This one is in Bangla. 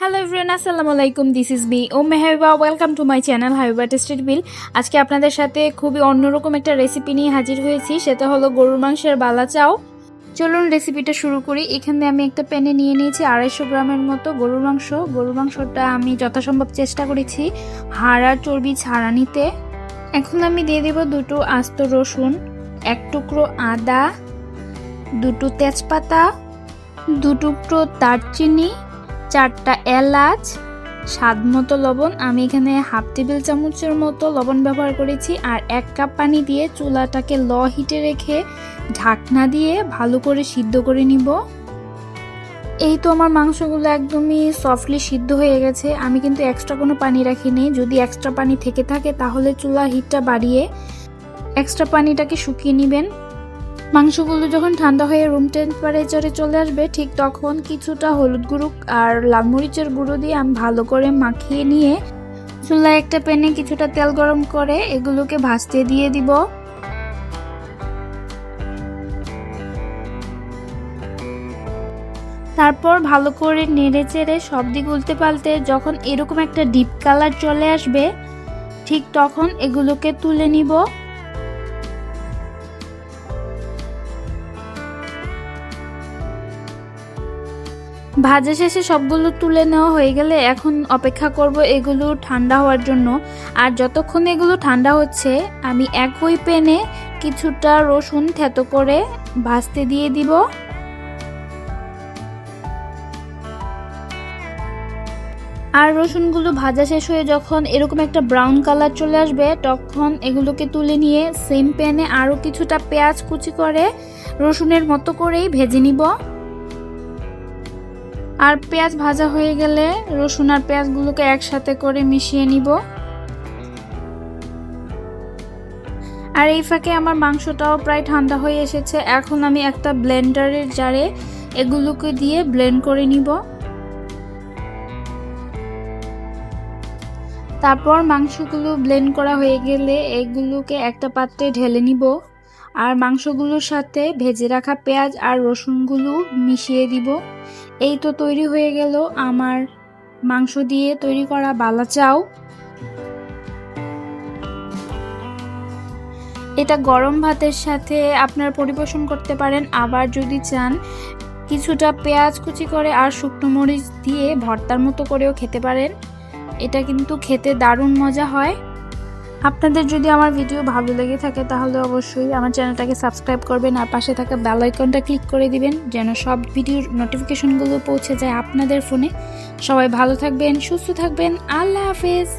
হ্যালো এভরিওয়ান আসসালামু আলাইকুম দিস ইজ মি ও মেহবা ওয়েলকাম টু মাই চ্যানেল হাইবা টেস্টেড বিল আজকে আপনাদের সাথে খুবই অন্যরকম একটা রেসিপি নিয়ে হাজির হয়েছি। সেটা হলো গরুর মাংসের বালা চাও। চলুন রেসিপিটা শুরু করি। এখানে আমি একটা প্যানে নিয়ে নিয়েছি আড়াইশো গ্রামের মতো গরুর মাংস। গরুর মাংসটা আমি যথাসম্ভব চেষ্টা করেছি হাড় চর্বি ছাড়া নিতে এখন আমি দিয়ে দেব দুটো আস্ত রসুন, এক টুকরো আদা, দুটো তেজপাতা দু টুকরো দারচিনি চারটা এলাচ, স্বাদ মতো লবণ, আমি এখানে হাফ টেবিল চামচের মতো লবণ ব্যবহার করেছি, আর এক কাপ পানি দিয়ে চুলাটাকে ল হিটে রেখে ঢাকনা দিয়ে ভালো করে সিদ্ধ করে নিব। এই তো আমার মাংসগুলো একদমই সফটলি সিদ্ধ হয়ে গেছে, আমি কিন্তু এক্সট্রা কোনো পানি রাখিনি, যদি এক্সট্রা পানি থেকে থাকে তাহলে চুলা হিটটা বাড়িয়ে এক্সট্রা পানিটাকে শুকিয়ে নেবেন। মাংসগুলো যখন ঠান্ডা হয়ে রুম টেম্পারেচারে চলে আসবে, ঠিক তখন কিছুটা হলুদ গুঁড়ো আর লাল মরিচের গুঁড়ো দিয়ে আমি ভালো করে মাখিয়ে নিয়ে চুলায় একটা প্যানে কিছুটা তেল গরম করে এগুলোকে ভাজতে দিয়ে দিব। তারপর ভালো করে নেড়ে চেড়ে সব দিক উল্টে পাল্টে যখন এরকম একটা ডিপ কালার চলে আসবে, ঠিক তখন এগুলোকে তুলে নিব। ভাজা শেষে সবগুলো তুলে নেওয়া হয়ে গেলে এখন অপেক্ষা করব এগুলো ঠান্ডা হওয়ার জন্য। আর যতক্ষণ এগুলো ঠান্ডা হচ্ছে, আমি একই প্যানে কিছুটা রসুন থেতো করে ভাজতে দিয়ে দিব। আর রসুনগুলো ভাজা শেষ হয়ে যখন এরকম একটা ব্রাউন কালার চলে আসবে, তখন এগুলোকে তুলে নিয়ে সেম প্যানে আরও কিছুটা পেঁয়াজ কুচি করে রসুনের মতো করেই ভেজে নিব। আর পেঁয়াজ ভাজা হয়ে গেলে রসুন আর পেঁয়াজগুলোকে একসাথে করে মিশিয়ে নিব। আর এই ফাঁকে আমার মাংসটাও প্রায় ঠান্ডা হয়ে এসেছে। এখন আমি একটা ব্লেন্ডারের জারে এগুলোকে দিয়ে ব্লেন্ড করে নিব। তারপর মাংসগুলো ব্লেন্ড করা হয়ে গেলে এগুলোকে একটা পাত্রে ঢেলে নিব। আর মাংসগুলোর সাথে ভেজে রাখা পেঁয়াজ আর রসুনগুলো মিশিয়ে দিব। এই তো তৈরি হয়ে গেল আমার মাংস দিয়ে তৈরি করা বালা চাও। এটা গরম ভাতের সাথে আপনার পরিবেশন করতে পারেন। আবার যদি চান, কিছুটা পেঁয়াজ কুচি করে আর শুকনো মরিচ দিয়ে ভর্তার মতো করেও খেতে পারেন। এটা কিন্তু খেতে দারুণ মজা হয়। আপনাদের যদি আমার ভিডিও ভালো লেগে থাকে, তাহলে অবশ্যই আমার চ্যানেলটাকে সাবস্ক্রাইব করবেন আর পাশে থাকা বেল আইকনটা ক্লিক করে দিবেন, যেন সব ভিডিওর নোটিফিকেশনগুলো পৌঁছে যায় আপনাদের ফোনে সবাই ভালো থাকবেন, সুস্থ থাকবেন, আল্লাহ হাফেজ।